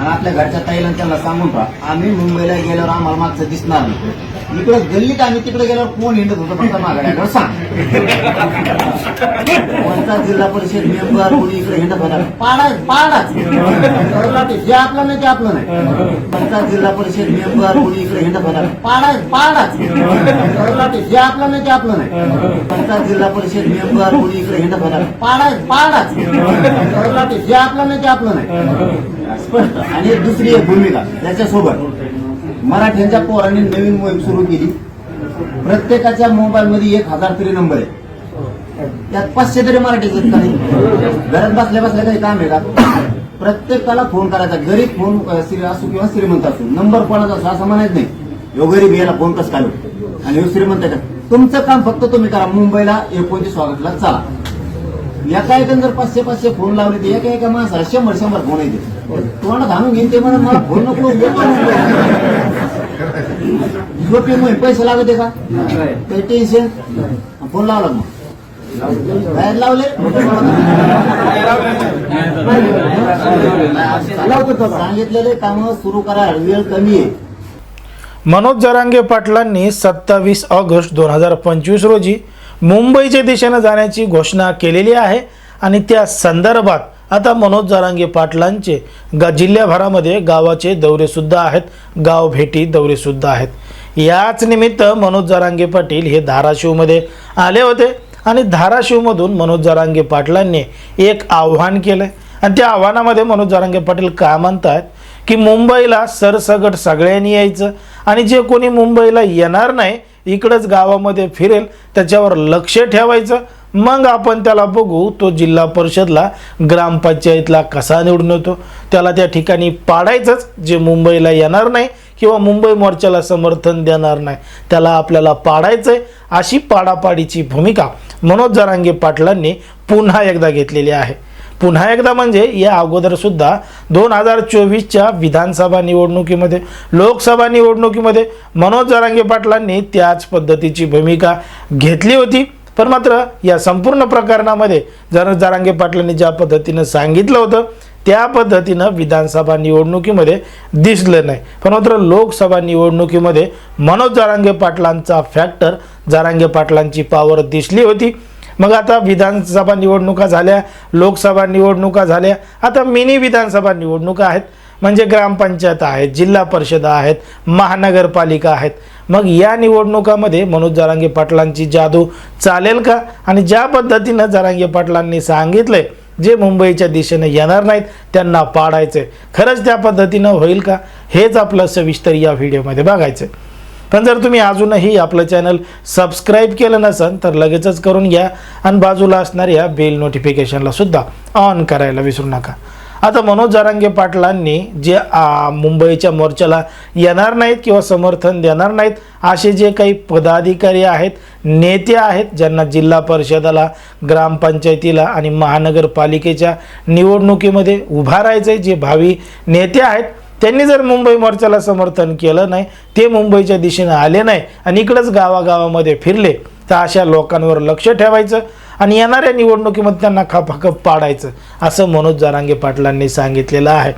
आणि आपल्या घरच्या ताईला त्यांना सांगून राहा. आम्ही मुंबईला गेल्यावर आम्हाला मागचं दिसणार नाही इकडे गल्लीत आम्ही तिकडे गेल्यावर कोण हिंडत होतं फक्त मागाड्याकडे सांग. कोणता जिल्हा परिषद मेंबर कोणी इकडे हिंडत होता? पाडा पाडाच. जे आपलं नाही ते आपलं नाही. कोणता जिल्हा परिषद मेंबर कोणी इकडे हिंडत होता? पाडा पाडाच. जे आपलं नाही ते आपलं नाही. कोणता जिल्हा परिषद मेंबर कोणी इकडे हिंडत होता? पाडा पाडाच. जे आपलं नाही ते आपलं नाही. स्पष्ट आणि एक दुसरी एक भूमिका त्याच्यासोबत. मराठ्यांच्या पोरांनी नवीन मोहीम सुरू केली. प्रत्येकाच्या मोबाईल मध्ये एक हजार तरी नंबर आहे. त्यात पाचशे तरी मराठी आहेत नाही? घरात बसल्या बसल्या काही काम आहे का? प्रत्येकाला फोन करायचा. गरीब फोन असो श्री किंवा श्रीमंत असो. नंबर कोणाचा असो असं म्हणायचं नाही. ह्यो गरीब याला फोन कसं काढू आणि ह्यो श्रीमंत आहे का? तुमचं काम फक्त तुम्ही करा. मुंबईला एकोणतीस ऑगस्टला चला. एका एकाने जर पाचशे पाचशे फोन लावले ते एका एका माणसाला शंभर शंभर फोन येते तुम्हाला घालून घेईन ते म्हणून मला फोन नको झोपे मोहीम पैसे लागते का? काही टेन्शन फोन लावला मग. बाहेर लावले? सांगितलेले काम सुरू करा वेळ कमी आहे. मनोज जरांगे पाटलांनी सत्तावीस ऑगस्ट दोन हजार पंचवीस रोजी मुंबईच्या दिशेनं जाण्याची घोषणा केलेली आहे आणि त्या संदर्भात आता मनोज जारांगे पाटलांचे गा जिल्ह्याभरामध्ये गावाचे दौरेसुद्धा आहेत. गाव भेटी दौरेसुद्धा आहेत. याच निमित्त मनोज जारांगे पाटील हे धाराशिवमध्ये आले होते आणि धाराशिवमधून मनोज जारांगे पाटलांनी एक आव्हान केलं आणि त्या आव्हानामध्ये मनोज जारांगे पाटील काय म्हणतात की मुंबईला सरसगट सगळ्यांनी यायचं आणि जे कोणी मुंबईला येणार नाही इकडंच गावामध्ये फिरेल त्याच्यावर लक्ष ठेवायचं मग आपण त्याला बघू तो जिल्हा परिषदला ग्रामपंचायतला कसा निवडून येतो? त्याला त्या ठिकाणी पाडायचंच जे मुंबईला येणार नाही किंवा मुंबई मोर्चाला समर्थन देणार नाही त्याला आपल्याला पाडायचं आहे अशी पाडापाडीची भूमिका मनोज जरांगे पाटलांनी पुन्हा एकदा घेतलेली आहे. पुन्हा एकदा म्हणजे या अगोदरसुद्धा दोन हजार चोवीसच्या विधानसभा निवडणुकीमध्ये लोकसभा निवडणुकीमध्ये मनोज जरांगे पाटलांनी त्याच पद्धतीची भूमिका घेतली होती. पण मात्र या संपूर्ण प्रकरणामध्ये जर जारांगे पाटलांनी ज्या पद्धतीनं सांगितलं होतं त्या पद्धतीनं विधानसभा निवडणुकीमध्ये दिसलं नाही. पण मात्र लोकसभा निवडणुकीमध्ये मनोज जारांगे पाटलांचा फॅक्टर जारांगे पाटलांची पावर दिसली होती. मग आता विधानसभा निवडणुका झाल्या लोकसभा निवडणुका झाल्या आता मिनी विधानसभा निवडणुका आहेत. म्हणजे ग्रामपंचायत आहेत जिल्हा परिषद आहेत महानगरपालिका आहेत. मग या निवडणुकामध्ये मनोज जारांगे पाटलांची जादू चालेल का? आणि ज्या पद्धतीनं जारांगे पाटलांनी सांगितलंय जे मुंबईच्या दिशेने येणार नाहीत त्यांना पाडायचे खरंच त्या पद्धतीनं होईल का? हेच आपलं सविस्तर या व्हिडिओमध्ये बघायचं पण जर तुम्ही अजूनही आपलं चॅनल सबस्क्राईब केलं नसेल तर लगेचच करून घ्या आणि बाजूला असणाऱ्या बेल नोटिफिकेशनला सुद्धा ऑन करायला विसरू नका. आता मनोज जारांगे पाटलांनी जे मुंबईच्या मोर्चाला येणार नाहीत किंवा समर्थन देणार नाहीत असे जे काही पदाधिकारी आहेत नेते आहेत ज्यांना जिल्हा परिषदाला ग्रामपंचायतीला आणि महानगरपालिकेच्या निवडणुकीमध्ये उभा राहायचे जे भावी नेते आहेत त्यांनी जर मुंबई मोर्चाला समर्थन केलं नाही ते मुंबईच्या दिशेने आले नाही आणि इकडंच गावागावामध्ये फिरले तर अशा लोकांवर लक्ष ठेवायचं. आणि येणाऱ्या निवडणुकीमध्ये त्यांना खपाखप पाडायचं असं मनोज जारांगे पाटलांनी सांगितलेलं आहे.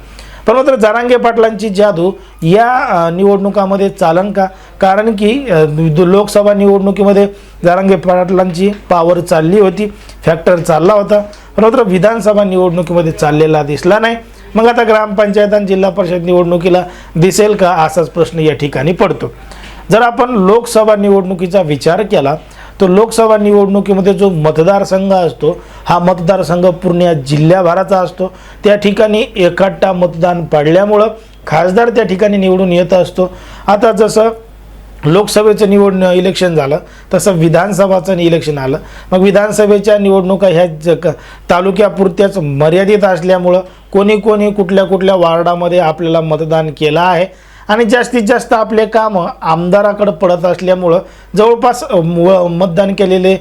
पण मात्र जारांगे पाटलांची जादू या निवडणुकामध्ये चालन का? कारण की दु- लोकसभा निवडणुकीमध्ये जारांगे पाटलांची पावर चालली होती फॅक्टर चालला होता. पण मात्र विधानसभा निवडणुकीमध्ये चाललेला दिसला नाही. मग आता ग्रामपंचायत आणि जिल्हा परिषद निवडणुकीला दिसेल का? असाच प्रश्न या ठिकाणी पडतो. जर आपण लोकसभा निवडणुकीचा विचार केला तर लोकसभा निवडणुकीमध्ये जो मतदारसंघ असतो हा मतदारसंघ पूर्ण या जिल्ह्याभराचा असतो. त्या ठिकाणी एकट्टा मतदान पाडल्यामुळं खासदार त्या ठिकाणी निवडून येत असतो. आता जसं लोकसभेचं निवड इलेक्शन झालं तसं विधानसभाचं इलेक्शन आलं. मग विधानसभेच्या निवडणुका ह्या ज तालुक्यापुरत्याच मर्यादित असल्यामुळं कोणी कोणी कुठल्या कुठल्या वार्डामध्ये आपल्याला मतदान केलं आहे. आणि जास्तीत जास्त आपले कामं आमदाराकडं पडत असल्यामुळं जवळपास मतदान केलेले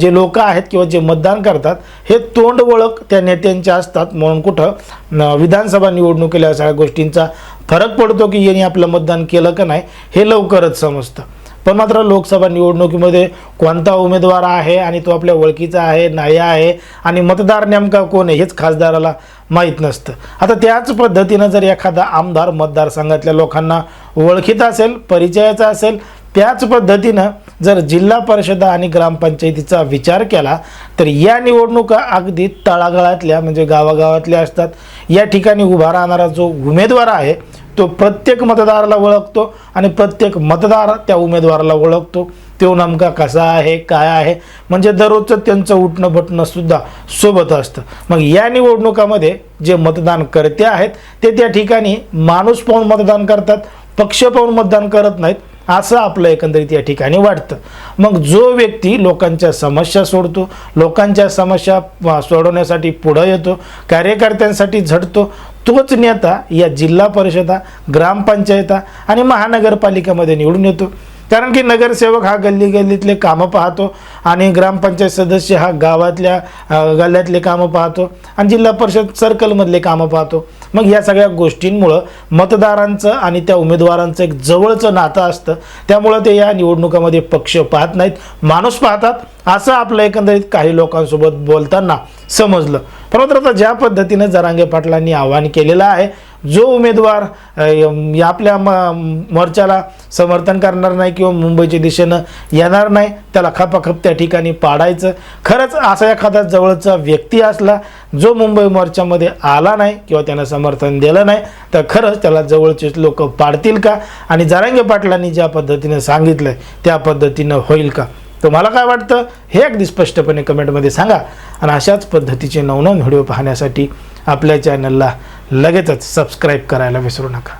जे लोक आहेत किंवा जे मतदान करतात हे तोंड ओळख त्या नेत्यांच्या असतात. म्हणून कुठं विधानसभा निवडणुकीला या सगळ्या गोष्टींचा फरक पडतो की यांनी आपलं मतदान केलं का नाही हे लवकरच समजतं. पण मात्र लोकसभा निवडणुकीमध्ये कोणता उमेदवार आहे आणि तो आपल्या ओळखीचा आहे नाही आहे आणि मतदार नेमका कोण आहे हेच खासदाराला माहीत नसतं. आता त्याच पद्धतीनं जर एखादा आमदार मतदारसंघातल्या लोकांना ओळखीत असेल परिचयाचा असेल त्याच पद्धतीनं जर जिल्हा परिषदा आणि ग्रामपंचायतीचा विचार केला तर या निवडणुका अगदी तळागाळातल्या म्हणजे गावागावातल्या असतात. या ठिकाणी उभा राहणारा जो उमेदवार आहे तो प्रत्येक मतदाराला ओळखतो आणि प्रत्येक मतदार त्या उमेदवाराला ओळखतो. तो नेमका कसा आहे काय आहे? म्हणजे दररोजचं त्यांचं उठणं बटणं सुद्धा सोबत असतं. मग या निवडणुकामध्ये जे मतदान करते आहेत ते त्या ठिकाणी माणूस पाहून मतदान करतात पक्ष पाहून मतदान करत नाहीत असं आपलं एकंदरीत या ठिकाणी वाटतं. मग जो व्यक्ती लोकांच्या समस्या सोडतो लोकांच्या समस्या सोडवण्यासाठी पुढं येतो कार्यकर्त्यांसाठी झटतो तोच नेता या जिल्हा परिषदा ग्रामपंचायता आणि महानगरपालिकेमध्ये निवडून येतो. कारण की नगरसेवक हा गल्ली गल्लीतले कामं पाहतो आणि ग्रामपंचायत सदस्य हा गावातल्या गल्ल्यातले कामं पाहतो आणि जिल्हा परिषद सर्कलमधले कामं पाहतो. मग या सगळ्या गोष्टींमुळं मतदारांचं आणि त्या उमेदवारांचं एक जवळचं नातं असतं. त्यामुळं ते या निवडणुकामध्ये पक्ष पाहत नाहीत. माणूस पाहतात. असं आपलं एकंदरीत काही लोकांसोबत बोलताना समजलं. परंतु आता ज्या पद्धतीनं जरांगे पाटलांनी आवाहन केलेलं आहे जो उमेदवार या आपल्या म- मोर्चाला समर्थन करणार नाही किंवा मुंबईच्या दिशेनं येणार नाही त्याला खपाखप त्या ठिकाणी पाडायचं. खरंच असा एखादा जवळचा व्यक्ती असला जो मुंबई मोर्चामध्ये आला नाही किंवा त्यानं समर्थन दिलं नाही तर खरंच त्याला जवळचेच लोक पाडतील का? आणि जरांगे पाटलांनी ज्या पद्धतीनं सांगितलं त्या पद्धतीनं होईल का? तुम्हाला काय वाटतं? हे अगदी स्पष्टपणे कमेंटमध्ये सांगा. आणि अशाच पद्धतीचे नवनवन व्हिडिओ पाहण्यासाठी आपल्या चॅनलला लगेचच सबस्क्राईब करायला विसरू नका.